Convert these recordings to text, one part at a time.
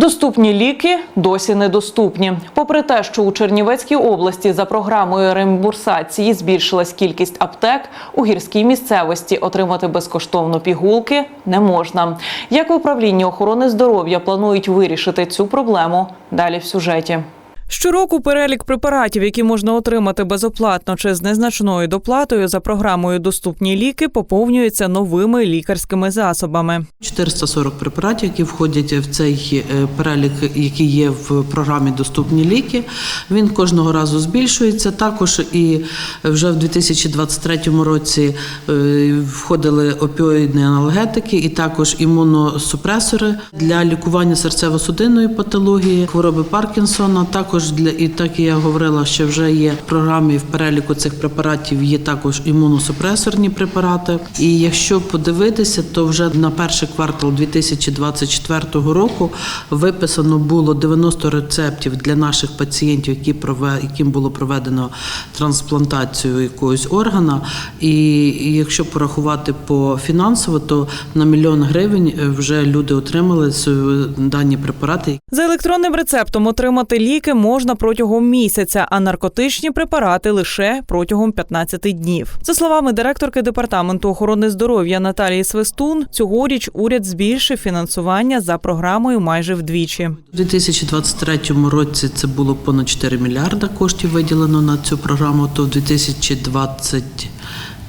Доступні ліки досі недоступні. Попри те, що у Чернівецькій області за програмою реімбурсації збільшилась кількість аптек, у гірській місцевості отримати безкоштовно пігулки не можна. Як в управлінні охорони здоров'я планують вирішити цю проблему? Далі в сюжеті. Щороку перелік препаратів, які можна отримати безоплатно чи з незначною доплатою за програмою Доступні ліки, поповнюється новими лікарськими засобами. 440 препаратів, які входять в цей е, перелік, який є в програмі Доступні ліки. Він кожного разу збільшується. Також і вже в 2023 році е, входили опіоїдні аналгетики і також імуносупресори для лікування серцево-судинної патології, хвороби Паркінсона. Також для і так я говорила, що вже є в програмі в переліку цих препаратів є також імуносупресорні препарати. І якщо подивитися, то вже на перший квартал 2024 року виписано було 90 рецептів для наших пацієнтів, які яким було проведено трансплантацію якогось органа. І якщо порахувати по фінансово, то на мільйон гривень е, вже люди отримали дані препарати. За електронним рецептом отримати ліки можна протягом місяця, а наркотичні препарати лише протягом 15 днів. За словами директорки департаменту охорони здоров'я Наталії Свистун, цьогоріч уряд збільшив фінансування за програмою майже вдвічі. У 2023 році це було понад 4 мільярда коштів виділено на цю програму, то в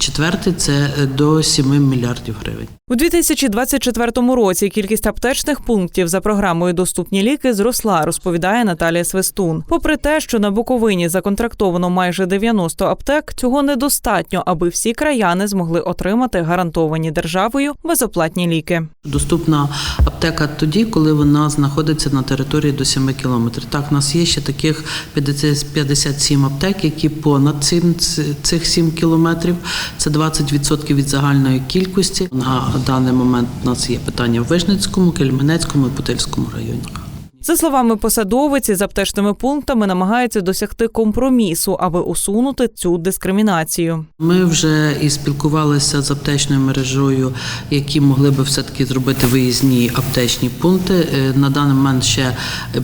2024 це е, до 7 мільярдів гривень. У 2024 році кількість аптечних пунктів за програмою Доступні ліки зросла, розповідає Наталія Свистун. Попри те, що на Буковині законтрактовано майже 90 аптек, цього недостатньо, аби всі краяни змогли отримати гарантовані державою безоплатні ліки. Доступна аптека тоді, коли вона знаходиться на території до 7 кілометрів. Так, у нас є ще таких 50 57 аптек, які понад цим- цих 7 кілометрів. Це 20% від загальної кількості. На даний момент у нас є питання в Вижницькому, Кельменецькому і Путильському районах. За словами посадовиці, з аптечними пунктами намагаються досягти компромісу, аби усунути цю дискримінацію. Ми вже і спілкувалися з аптечною мережою, які могли би все-таки зробити виїзні аптечні пункти. Е, На даний момент ще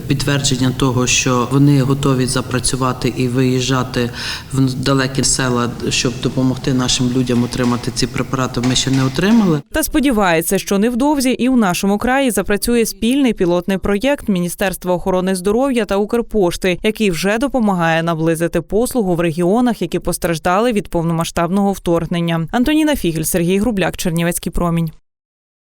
підтвердження того, що вони готові запрацювати і виїжджати в далекі села, щоб допомогти нашим людям отримати ці препарати. Ми ще не отримали. Та сподівається, що невдовзі і у нашому краї запрацює спільний пілотний проєкт Міністерства охорони здоров'я та Укрпошти, який вже допомагає наблизити послугу в регіонах, які постраждали від повномасштабного вторгнення. Антоніна Фігель, Сергій Грубляк, Чернівецький промінь.